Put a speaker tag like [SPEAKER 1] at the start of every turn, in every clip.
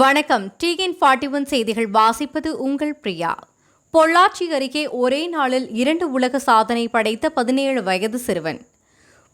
[SPEAKER 1] வணக்கம். TN forty one செய்திகள் வாசிப்பது உங்கள் பிரியா. பொள்ளாச்சி அருகே ஒரே நாளில் இரண்டு உலக சாதனை படைத்த பதினேழு வயது சிறுவன்.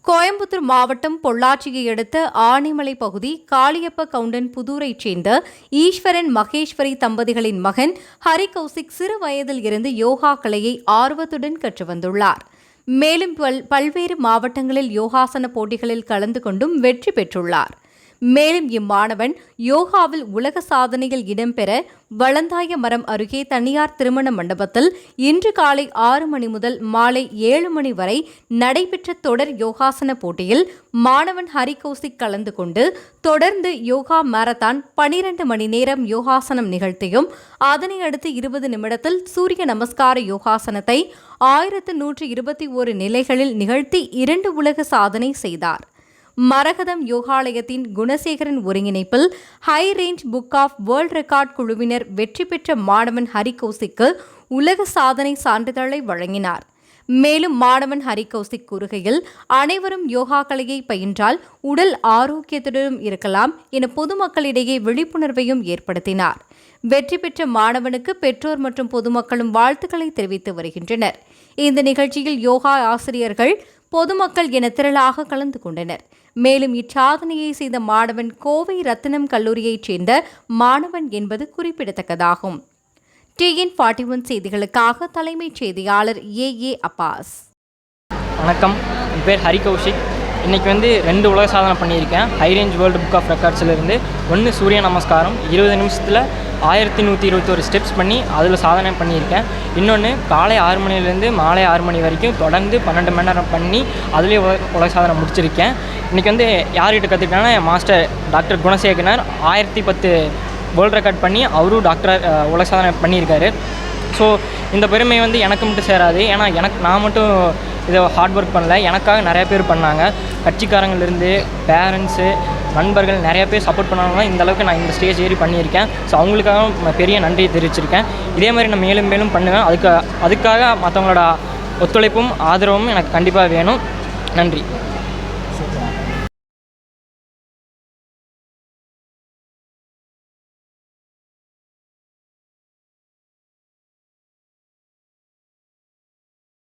[SPEAKER 1] கோயம்புத்தூர் மாவட்டம் பொள்ளாச்சியை அடுத்த ஆனைமலை பகுதி காளியப்ப கவுண்டன் புதூரைச் சேர்ந்த ஈஸ்வரன் மகேஸ்வரி தம்பதிகளின் மகன் ஹரி கௌசிக் சிறு வயதில் இருந்து யோகா கலையை ஆர்வத்துடன் கற்று வந்துள்ளார். மேலும் பல் பல்வேறு மாவட்டங்களில் யோகாசன போட்டிகளில் கலந்து கொண்டும் வெற்றி பெற்றுள்ளார். மேலும் இம்மாணவன் யோகாவில் உலக சாதனையில் இடம்பெற வளந்தாய மரம் அருகே தனியார் திருமண மண்டபத்தில் இன்று காலை ஆறு மணி முதல் மாலை ஏழு மணி வரை நடைபெற்ற தொடர் யோகாசன போட்டியில் மாணவன் ஹரிகோசி கலந்து கொண்டு தொடர்ந்து யோகா மாரத்தான் பனிரெண்டு மணி நேரம் யோகாசனம் நிகழ்த்தியும் அதனை அடுத்து இருபது நிமிடத்தில் சூரிய நமஸ்கார யோகாசனத்தை ஆயிரத்து நூற்று இருபத்தி ஒரு நிலைகளில் நிகழ்த்தி இரண்டு உலக சாதனை செய்தார். மரகதம் யோகாலயத்தின் குணசேகரன் ஒருங்கிணைப்பில் high range book of world record குழுவினர் வெற்றி பெற்ற மாணவன் ஹரிகோசிக்கு உலக சாதனை சான்றிதழை வழங்கினார். மேலும் மாணவன் ஹரிகௌசிக் கூறுகையில் அனைவரும் யோகா கலையை பயின்றால் உடல் ஆரோக்கியத்துடனும் இருக்கலாம் என பொதுமக்களிடையே விழிப்புணர்வையும் ஏற்படுத்தினார். வெற்றி பெற்ற மாணவனுக்கு பெற்றோர் மற்றும் பொதுமக்களும் வாழ்த்துக்களை தெரிவித்து வருகின்றனர். இந்த நிகழ்ச்சியில் யோகா ஆசிரியர்கள் பொதுமக்கள் என திரளாக கலந்து கொண்டனர். மேலும் இச்சாதனையை செய்த மாணவன் கோவை ரத்தினம் கல்லூரியைச் சேர்ந்த மாணவன் என்பது குறிப்பிடத்தக்கதாகும். டிஎன் ஃபார்ட்டி ஒன் செய்திகளுக்காக தலைமைச் செய்தியாளர் ஏ ஏ அப்பாஸ்.
[SPEAKER 2] வணக்கம். என் பேர் ஹரி கௌஷிக் இன்றைக்கி வந்து ரெண்டு உலக சாதனை பண்ணியிருக்கேன். High range world book of ரெக்கார்ட்ஸ்லேருந்து ஒன்று சூரிய நமஸ்காரம் இருபது நிமிஷத்தில் ஆயிரத்தி நூற்றி இருபத்தோரு ஸ்டெப்ஸ் பண்ணி அதில் சாதனை பண்ணியிருக்கேன். இன்னொன்று காலை ஆறு மணிலேருந்து மாலை ஆறு மணி வரைக்கும் தொடர்ந்து பன்னெண்டு மணி நேரம் பண்ணி அதுலேயே உலக உலக சாதனை முடிச்சிருக்கேன். இன்றைக்கி வந்து யார்கிட்ட கற்றுக்கிட்டேன்னா என் மாஸ்டர் டாக்டர் குணசேகரனர் ஆயிரத்தி பத்து வேர்ல்டு ரெக்கார்ட் பண்ணி அவரும் டாக்டர் உலக சாதனை பண்ணியிருக்காரு. ஸோ இந்த பெருமை வந்து எனக்கு மட்டும் சேராது. ஏன்னா எனக்கு நான் மட்டும் இதை ஹார்ட் ஒர்க் பண்ணல. எனக்காக நிறைய பேர் பண்ணாங்க. கட்சிக்காரங்கள்லேருந்து பேரண்ட்ஸு நண்பர்கள் நிறைய பேர் சப்போர்ட் பண்ணாங்க இந்த அளவுக்கு நான் இந்த ஸ்டேஜ் ஏறி பண்ணியிருக்கேன். ஸோ அவங்களுக்காக பெரிய நன்றியை தெரிவிச்சிருக்கேன். இதே மாதிரி நான் மேலும் மேலும் பண்ணுவேன். அதுக்கு அதுக்காக மற்றவங்களோட ஒத்துழைப்பும் ஆதரவும் எனக்கு கண்டிப்பாக வேணும். நன்றி.